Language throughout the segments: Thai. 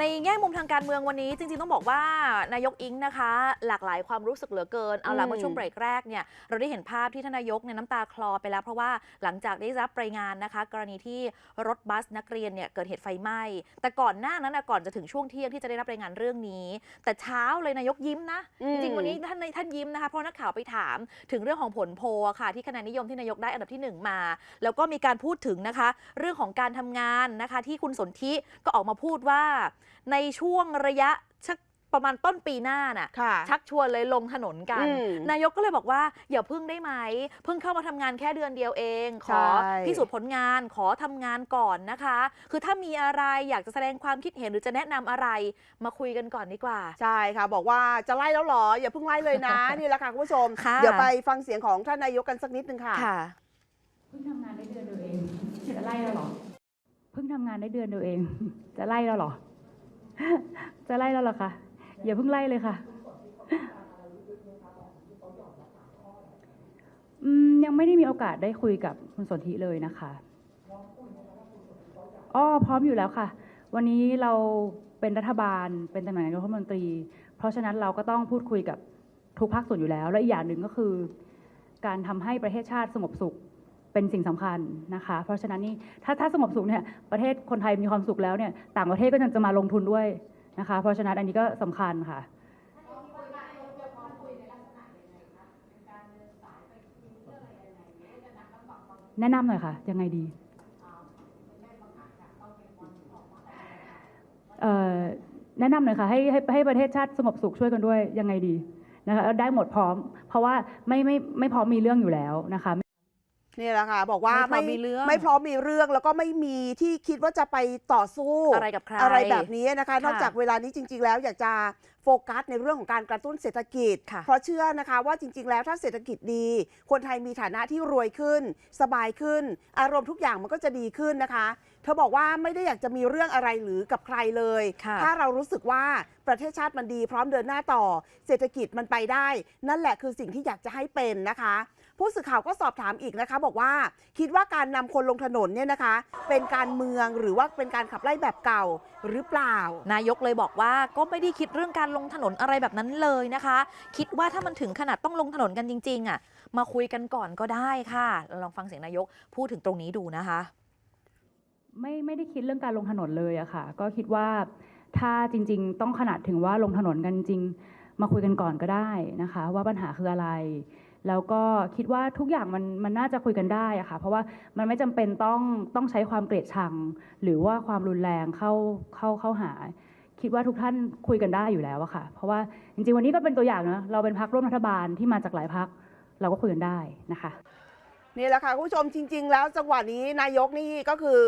ในแง่มุมทางการเมืองวันนี้จริง ๆ ต้องบอกว่านายกอิงนะคะ หลากหลายความรู้สึกเหลือเกินเอาล่ะอืมเมื่อช่วงเบรกแรกเนี่ยเราได้เห็นภาพที่ท่านนายกเนี่ยน้ำตาคลอไปแล้ว เพราะว่าหลังจากได้รับรายงานนะคะ กรณีที่รถบัสนักเรียนเนี่ยเกิดเหตุไฟไหม้แต่ก่อนหน้านั้นนะก่อนจะถึงช่วงเที่ยงที่จะได้รับรายงานเรื่องนี้ แต่เช้าเลยนายกยิ้มนะอืจมริงๆวันนี้ท่านท่านยิ้มนะคะเพราะนักข่าวไปถามถึงเรื่องของผลโพลอะค่ะ ที่คะแนนนิยมที่นายกได้อันดับที่หนึ่งมา แล้วก็มีการพูดถึงนะคะ เรื่องของการทำงานนะคะ ที่คุณสนธิก็ออกมาพูดว่าในช่วงระยะชักประมาณต้นปีหน้าน่ะ ค่ะ ชักชวนเลยลงถนนกัน อืมนายกก็เลยบอกว่าอย่าพึ่งได้ไหม เพิ่งเข้ามาทำงานแค่เดือนเดียวเอง ขอใช่ พิสูจน์ผลงานขอทำงานก่อนนะคะ คือถ้ามีอะไรอยากจะแสดงความคิดเห็นหรือจะแนะนำอะไรมาคุยกันก่อนดีกว่า ใช่ค่ะ บอกว่าจะไล่แล้วเหรอ อย่าเพิ่งไล่เลยนะ นี่แหละค่ะคุณผู้ชม ค่ะ เดี๋ยวไปฟังเสียงของท่านนายกกันสักนิดนึงค่ะค่ะเพิ่งทำงานได้เดือนเดียวเอง จะไล่แล้วเหรอ เพิ่งทำงานได้เดือนเดียวเอง จะไล่แล้วเหรอ จะไล่แล้วหรอคะอย่าเพิ่งไล่เลยค่ะ ยังไม่ได้มีโอกาสได้คุยกับคุณสนธิเลยนะคะอ๋อพร้อมอยู่แล้วค่ะ วันนี้เราเป็นรัฐบาลเป็นตำแหน่งนายกรัฐมนตรี เพราะฉะนั้นเราก็ต้องพูดคุยกับทุกภาคส่วนอยู่แล้ว และอีกอย่างหนึ่งก็คือ การทำให้ประเทศชาติสงบสุข เป็นสิ่งสำคัญนะคะ เพราะฉะนั้นนี่ถ้าถ้าสงบสุขเนี่ยประเทศคนไทยมีความสุขแล้วเนี่ยต่างประเทศก็จะมาลงทุนด้วยนะคะ เพราะฉะนั้นอันนี้ก็สำคัญค่ะแนะนำหน่อยค่ะ ยังไงดีแนะนำหน่อยค่ะให้ให้ให้ประเทศชาติสงบสุขช่วยกันด้วยยังไงดีนะคะได้หมดพร้อม เพราะว่าไม่ไม่ไม่พร้อมมีเรื่องอยู่แล้วนะคะ นี่แหละค่ะ บอกว่าไม่พร้อมมีเรื่องไม่พร้อมมีเรื่องแล้วก็ไม่มีที่คิดว่าจะไปต่อสู้อะไรกับใครอะไรแบบนี้นะคะค่ะนอกจากเวลานี้จริง ๆ แล้วอยากจะโฟกัสในเรื่องของการกระตุ้นเศรษฐกิจค่ะเพราะเชื่อนะคะว่าจริง ๆ แล้วถ้าเศรษฐกิจดี คนไทยมีฐานะที่รวยขึ้น สบายขึ้น อารมณ์ทุกอย่างมันก็จะดีขึ้นนะคะ เธอบอกว่าไม่ได้อยากจะมีเรื่องอะไรหรือกับใครเลยค่ะถ้าเรารู้สึกว่าประเทศชาติมันดีพร้อมเดินหน้าต่อ เศรษฐกิจมันไปได้ นั่นแหละคือสิ่งที่อยากจะให้เป็นนะคะ ผู้สื่อข่าวก็สอบถามอีกนะคะ บอกว่าคิดว่าการนำคนลงถนนเนี่ยนะคะ เป็นการเมืองหรือว่าเป็นการขับไล่แบบเก่าหรือเปล่า นายกเลยบอกว่าก็ไม่ได้คิดเรื่องการลงถนนอะไรแบบนั้นเลยนะคะ คิดว่าถ้ามันถึงขนาดต้องลงถนนกันจริงๆอะมาคุยกันก่อนก็ได้ค่ะ ลองฟังเสียงนายกพูดถึงตรงนี้ดูนะคะ ไม่ไม่ได้คิดเรื่องการลงถนนเลยอะค่ะ ก็คิดว่าถ้าจริง ๆ ต้องขนาดถึงว่าลงถนนกันจริง มาคุยกันก่อนก็ได้นะคะ ว่าปัญหาคืออะไร แล้วก็คิดว่าทุกอย่างมันมันน่าจะคุยกันได้อะค่ะ เพราะว่ามันไม่จำเป็นต้องต้องใช้ความเกลียดชัง หรือว่าความรุนแรงเข้าเข้าเข้าหา คิดว่าทุกท่านคุยกันได้อยู่แล้วอะค่ะ เพราะว่าจริงๆวันนี้ก็เป็นตัวอย่างนะเราเป็นพักร่วมรัฐบาลที่มาจากหลายพักเราก็คุยกันได้นะคะนี่แหละค่ะคุณผู้ชมจริง ๆ แล้วจังหวะนี้นายกนี่ก็คือ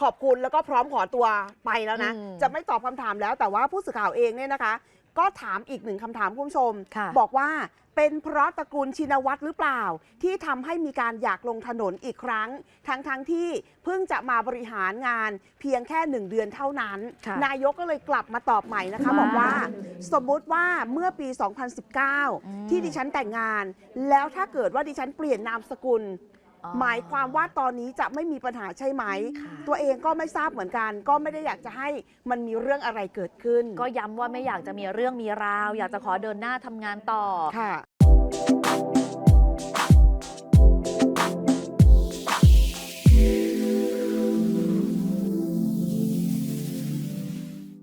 ขอบคุณแล้วก็พร้อมขอตัวไปแล้วนะอืมจะไม่ตอบคำถามแล้วแต่ว่าผู้สื่อข่าวเองเนี่ยนะคะ ก็ถามอีกหนึ่งคำถามคุณผู้ชมค่ะบอกว่าเป็นเพราะตระกูลชินวัตรหรือเปล่า ที่ทำให้มีการอยากลงถนนอีกครั้ง ทั้งทั้งๆที่เพิ่งจะมาบริหารงานเพียงแค่หนึ่งเดือนเท่านั้นค่ะนายกก็เลยกลับมาตอบใหม่นะคะว่าบอกว่า สมมุติว่าเมื่อปี 2019 ที่ดิฉันแต่งงาน แล้วถ้าเกิดว่าดิฉันเปลี่ยนนามสกุลอ๋อ หมายความว่าตอนนี้จะไม่มีปัญหาใช่ไหมค่ะตัวเองก็ไม่ทราบเหมือนกัน ก็ไม่ได้อยากจะให้มันมีเรื่องอะไรเกิดขึ้น ก็ย้ำว่าไม่อยากจะมีเรื่องมีราว อยากจะขอเดินหน้าทำงานต่อค่ะ